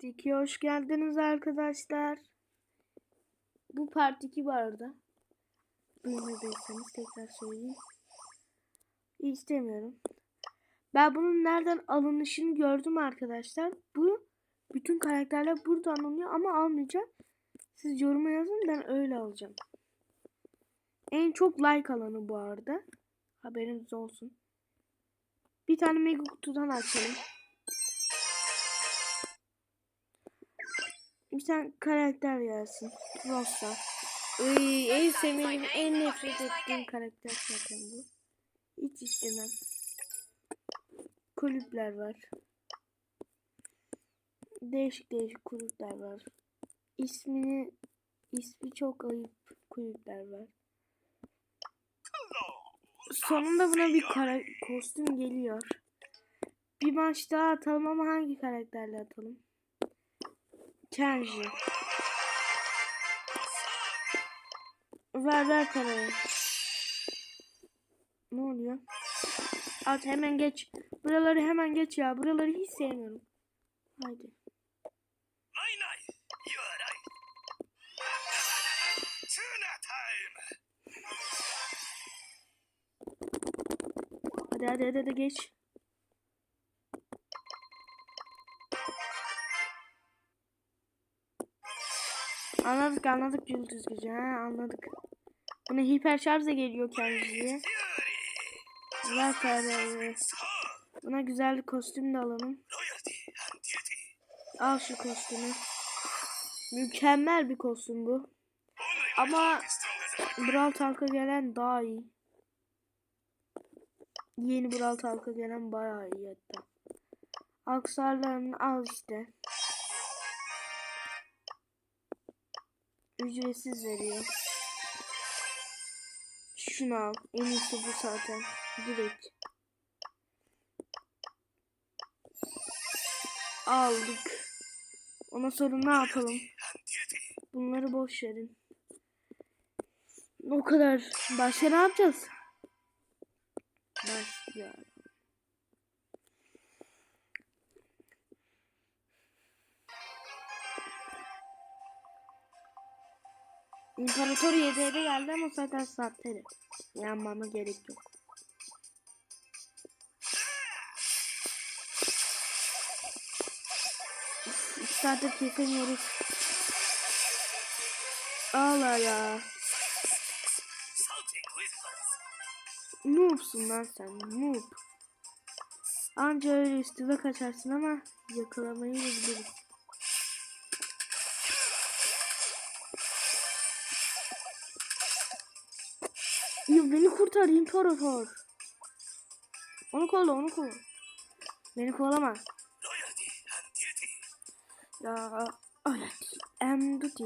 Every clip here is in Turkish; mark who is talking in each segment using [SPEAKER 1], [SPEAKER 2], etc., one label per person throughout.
[SPEAKER 1] Part 2 hoş geldiniz arkadaşlar. Bu part 2 vardı. Duymadıysanız tekrar söyleyeyim. İstemiyorum. Ben bunun nereden alınışını gördüm arkadaşlar. Bu bütün karakterler buradan alınıyor ama almayacağım. Siz yoruma yazın ben öyle alacağım. En çok like alanı bu arada. Haberiniz olsun. Bir tane mega kutudan açalım. Bir tane karakter gelsin. Rosa. Uy, en sevmediğim, en nefret ettiğim karakter zaten bu. Hiç istemem. Kulüpler var. Değişik değişik kulüpler var. İsmini ismi çok ayıp kulüpler var. Sonunda buna bir kara kostüm geliyor. Bir maç daha atalım ama hangi karakterle atalım? Kenji. Ver ver parayı. Ne oluyor? At hemen geç. Buraları hemen geç ya. Buraları hiç sevmiyorum. Haydi. Hadi hadi hadi, hadi geç. Anladık anladık yıldız gücü ha anladık. Buna hiper şarj da geliyor. Ver parayı.
[SPEAKER 2] So,
[SPEAKER 1] Buna güzel bir kostüm de alalım. Al şu kostümü. Mükemmel bir kostüm bu. Ama- Brawl Talk'a gelen daha iyi. Yeni Brawl Talk'a gelen bayağı iyi hatta. Aksarlarını al işte. Ücretsiz veriyor. Şunu al. En iyisi bu zaten. Direkt. Aldık. Ona sonra ne yapalım? Bunları boş verin. O kadar. Başka ne yapacağız? Başlayalım. İmparator YD'de geldi ama zaten satteri. Yanmama gerek yok. İki saattir kesemiyoruz. Allah ya. Noob'sun lan sen. Noob. Anca öyle üstüme kaçarsın ama yakalamayı biliriz. Ya beni kurtar imparator. Onu kovala onu kovala. Beni kovalama. Ya evet. Em duty.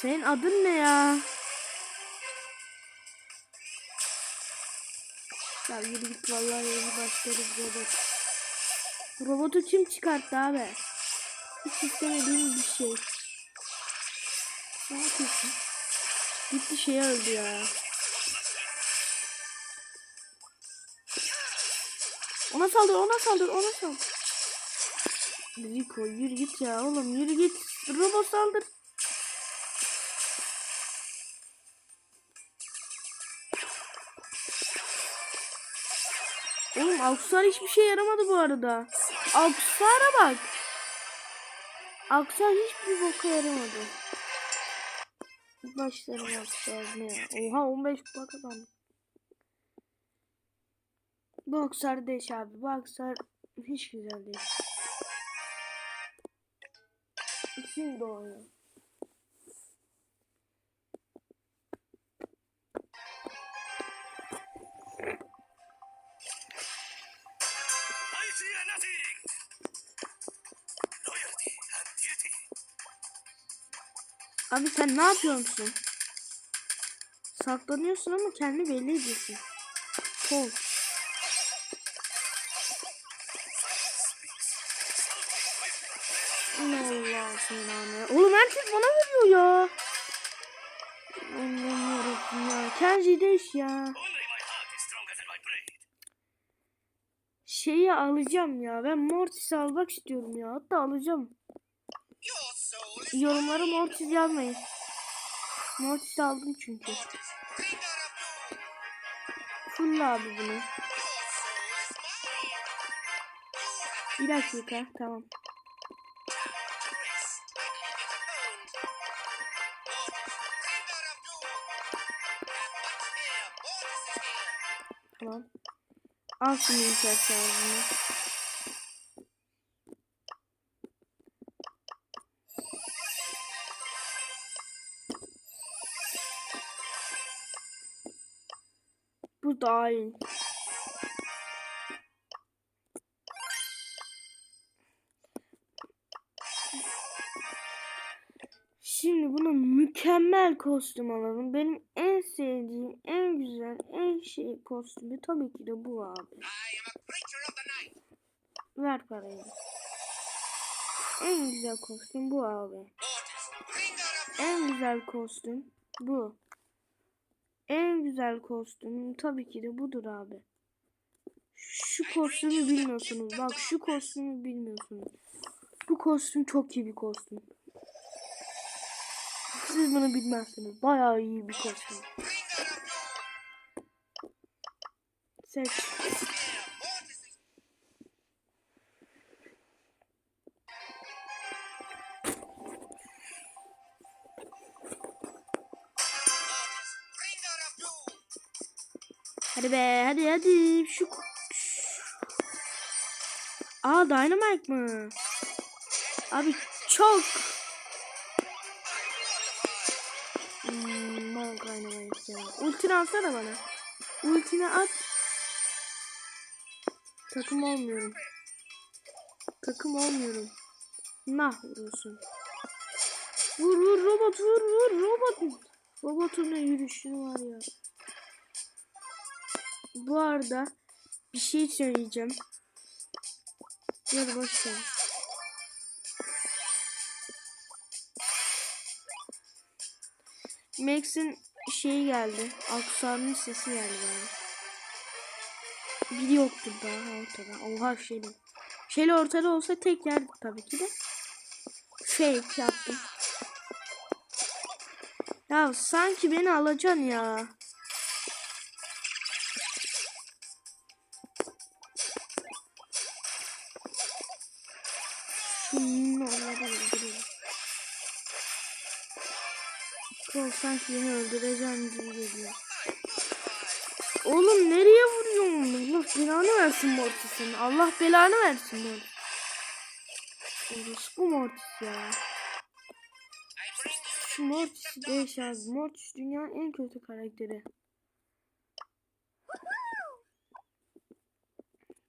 [SPEAKER 1] Senin adın ne ya? Ya yürü git vallahi yeni başlarız robot. Robotu kim çıkarttı abi? Hiç istemediğim bir şey. Ne yapıyorsun? Gitti şeye öldü ya. Ona saldır, ona saldır, ona saldır. Rico yürü git ya oğlum yürü git. Robot saldır. Oğlum Aksar hiçbir şey yaramadı bu arada. Aksar'a bak. Aksar hiçbir boka yaramadı. Başlarım Aksar ne ya? Oha 15 kupa kazandı. Bu Aksar değiş abi. Bu Aksar hiç güzel değil. Şimdi oynuyor.
[SPEAKER 2] Fear nothing. Loyalty and duty.
[SPEAKER 1] Abi sen ne yapıyorsun? Saklanıyorsun ama kendini belli ediyorsun. Kol. Allah seni Oğlum herkes bana vuruyor ya. enerji değiş ya.
[SPEAKER 2] Only my heart
[SPEAKER 1] Şeyi alacağım ya. Ben Mortis'i almak istiyorum ya. Hatta alacağım. Yorumlara Mortis yazmayın. Mortis aldım çünkü. Full abi bunu. Bir dakika tamam. Tamam. Al yukarı şarjını. Bu daha iyi. Şimdi buna mükemmel kostüm alalım. Benim en sevdiğim, en güzel, en şey kostümü tabii ki de bu abi. Ver parayı. En güzel kostüm bu abi. En güzel kostüm bu. En güzel kostüm tabii ki de budur abi. Şu kostümü bilmiyorsunuz. Bak şu kostümü bilmiyorsunuz. Bu kostüm çok iyi bir kostüm. Siz bunu bilmezsiniz. Bayağı iyi bir kostüm. Seç. Hadi be hadi hadi. Şu... Aa Dynamite mı? Abi çok. Hmm, bana Dynamite ya. Ultini atsana bana. Ultini at. Takım olmuyorum. Takım olmuyorum. Nah vurursun. Vur vur robot vur vur robot. Robotun da yürüyüşünü var ya. Bu arada bir şey söyleyeceğim. Dur boş ver. Max'in şeyi geldi. Aksanın sesi geldi bana. Biri yoktur daha ortada. Oha şeyle. Şeyle ortada olsa tek yer tabii ki de. Fake yaptım. Ya sanki beni alacaksın ya. Şunu onları öldürelim. Kol sanki beni öldüreceğim gibi geliyor. Oğlum nereye vuruyorsun? Allah belanı versin Mortis'in. Allah belanı versin Mortis. Bu Mortis ya. Şu Mortis'i değiş abi. Mortis dünyanın en kötü karakteri.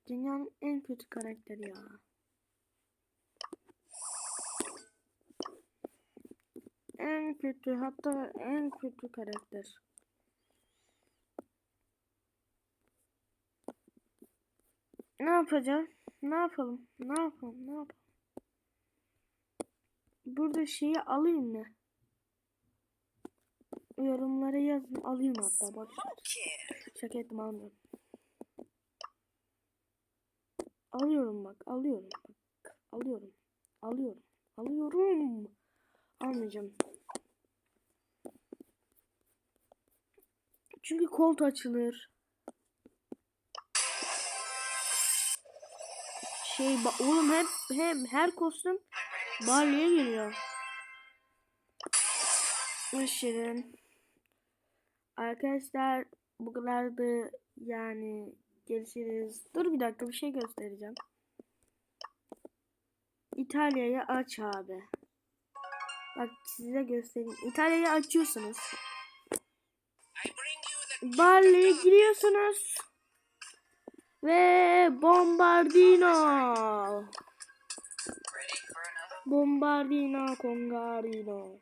[SPEAKER 1] Dünyanın en kötü karakteri ya. En kötü hatta en kötü karakter. Ne yapacağım? Ne yapalım? Ne yapalım? Ne yapalım? Burada şeyi alayım mı? Yorumlara yazın alayım hatta bak. Şaka ettim almıyorum. Alıyorum bak alıyorum bak. Alıyorum. Alıyorum. Alıyorum. Almayacağım. Çünkü kolt açılır. Şey oğlum hep hem her kostüm Barley'e geliyor. Şirin. Arkadaşlar bu kadardı yani görüşürüz. Dur bir dakika bir şey göstereceğim. İtalya'yı aç abi. Bak size göstereyim. İtalya'yı açıyorsunuz. Barley'e giriyorsunuz. Ve Bombardino. Bombardino Congarino.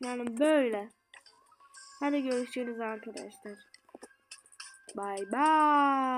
[SPEAKER 1] Yani böyle. Hadi görüşürüz arkadaşlar. Bye bye.